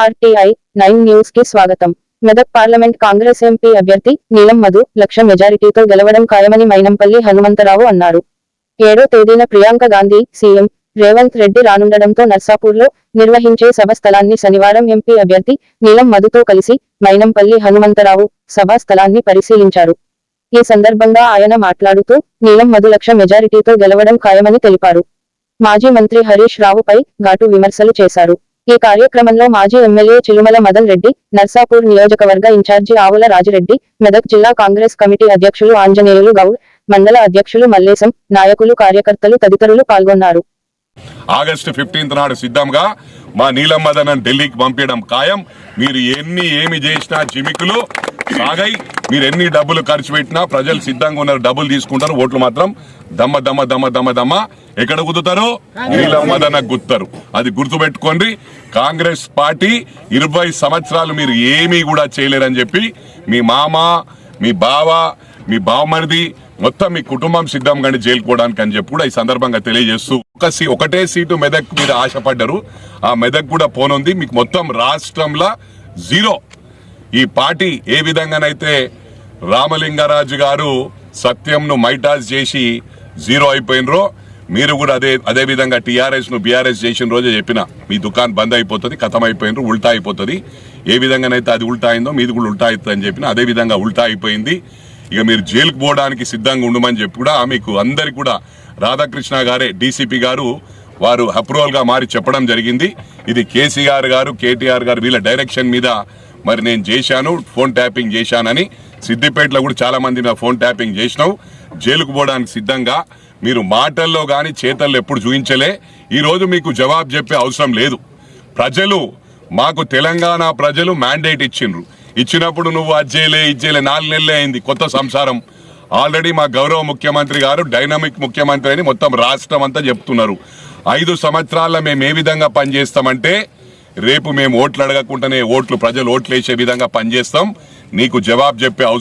RTI nine న్యూస్కి స్వాగతం. Medak parliament Congress MP అభ్యర్థి నీలం మధు లక్ష మెజారిటీతో గెలవడం ఖాయమని మైనంపల్లి హనుమంతరావు అన్నారు. ఏడో తేదీన ప్రియాంక గాంధీ సీఎం రేవంత్ రెడ్డి రానుండడంతో నర్సాపూర్లో నిర్వహించే సభ స్థలాన్ని శనివారం ఎంపీ అభ్యర్థి నీలం మధుతో కలిసి మైనంపల్లి హనుమంతరావు సభా స్థలాన్ని పరిశీలించారు. ఈ సందర్భంగా ఆయన మాట్లాడుతూ నీలం మధు లక్ష మెజారిటీతో గెలవడం ఖాయమని తెలిపారు. మాజీ మంత్రి హరీష్ రావుపై ఘాటు విమర్శలు చేశారు. ఈ కార్యక్రమంలో మాజీ ఎమ్మెల్యే చిలుమల మదన్ రెడ్డి నర్సాపూర్ నియోజకవర్గ ఇన్ఛార్జి ఆవుల రాజిరెడ్డి మెదక్ జిల్లా కాంగ్రెస్ కమిటీ అధ్యక్షులు ఆంజనేయులు గౌడ్ మండల అధ్యక్షులు మల్లేశం నాయకులు కార్యకర్తలు తదితరులు పాల్గొన్నారు. ఆగస్టు ఫిఫ్టీన్త్ నాడు సిద్ధంగా మా నీలమ్మదనం ఢిల్లీకి పంపించడం ఖాయం. మీరు ఎన్ని ఏమి చేసినా జిమికులు సాగై మీరు ఎన్ని డబ్బులు ఖర్చు పెట్టినా ప్రజలు సిద్ధంగా ఉన్నారు. డబ్బులు తీసుకుంటారు. ఓట్లు మాత్రం దమ్మ దమ్మ దమ్మ దమ్మ దమ్మ. ఎక్కడ గుద్దుతారు? నీలం మదన గుత్తారు. అది గుర్తుపెట్టుకోండి. కాంగ్రెస్ పార్టీ ఇరవై సంవత్సరాలు మీరు ఏమీ కూడా చేయలేరని చెప్పి మీ మామ మీ బావ మీ బావమరిది మొత్తం మీ కుటుంబం సిద్ధం కానీ జైలుకోవడానికి అని చెప్పి కూడా ఈ సందర్భంగా తెలియజేస్తూ ఒక సీ ఒకటే సీటు మెదక్ మీద ఆశపడ్డారు. ఆ మెదక్ కూడా పోనుంది. మీకు మొత్తం రాష్ట్రంలో జీరో. ఈ పార్టీ ఏ విధంగానైతే రామలింగరాజు గారు సత్యంను మైటాస్ చేసి జీరో అయిపోయినరో మీరు కూడా అదే అదే విధంగా టీఆర్ఎస్ను బీఆర్ఎస్ చేసిన రోజే చెప్పిన మీ దుకాన్ బంద్ అయిపోతుంది కథం అయిపోయినరు ఉల్టా అయిపోతుంది. ఏ విధంగానైతే అది ఉల్టా అయిందో మీది కూడా ఉల్టా అవుతుంది అని చెప్పిన అదే విధంగా ఉల్టా అయిపోయింది. ఇక మీరు జైలుకు పోవడానికి సిద్ధంగా ఉండమని చెప్పి కూడా మీకు అందరికి కూడా రాధాకృష్ణ గారే డీసీపీ గారు వారు అప్రూవల్గా మారి చెప్పడం జరిగింది. ఇది కేసీఆర్ గారు కేటీఆర్ గారు వీళ్ళ డైరెక్షన్ మీద మరి నేను చేశాను ఫోన్ ట్యాపింగ్ చేశానని. సిద్దిపేటలో కూడా చాలా మంది నా ఫోన్ ట్యాపింగ్ చేసినావు జైలుకు పోవడానికి సిద్ధంగా. మీరు మాటల్లో కానీ చేతల్లో ఎప్పుడు చూపించలే. ఈరోజు మీకు జవాబు చెప్పే అవసరం లేదు. ప్రజలు మాకు తెలంగాణ ప్రజలు మ్యాండేట్ ఇచ్చిండ్రు. ఇచ్చినప్పుడు నువ్వు అజ్జేలే చేయలే నాలుగు నెలలే అయింది కొత్త సంసారం. ఆల్రెడీ మా గౌరవ ముఖ్యమంత్రి గారు డైనమిక్ ముఖ్యమంత్రి అని మొత్తం రాష్ట్రం అంతా చెప్తున్నారు. ఐదు సంవత్సరాల్లో మేము ఏ విధంగా పనిచేస్తామంటే రేపు మేము ఓట్లు అడగకుండానే ఓట్లు ప్రజలు ఓట్లు వేసే విధంగా పనిచేస్తాం. నీకు జవాబు చెప్పే అవసరం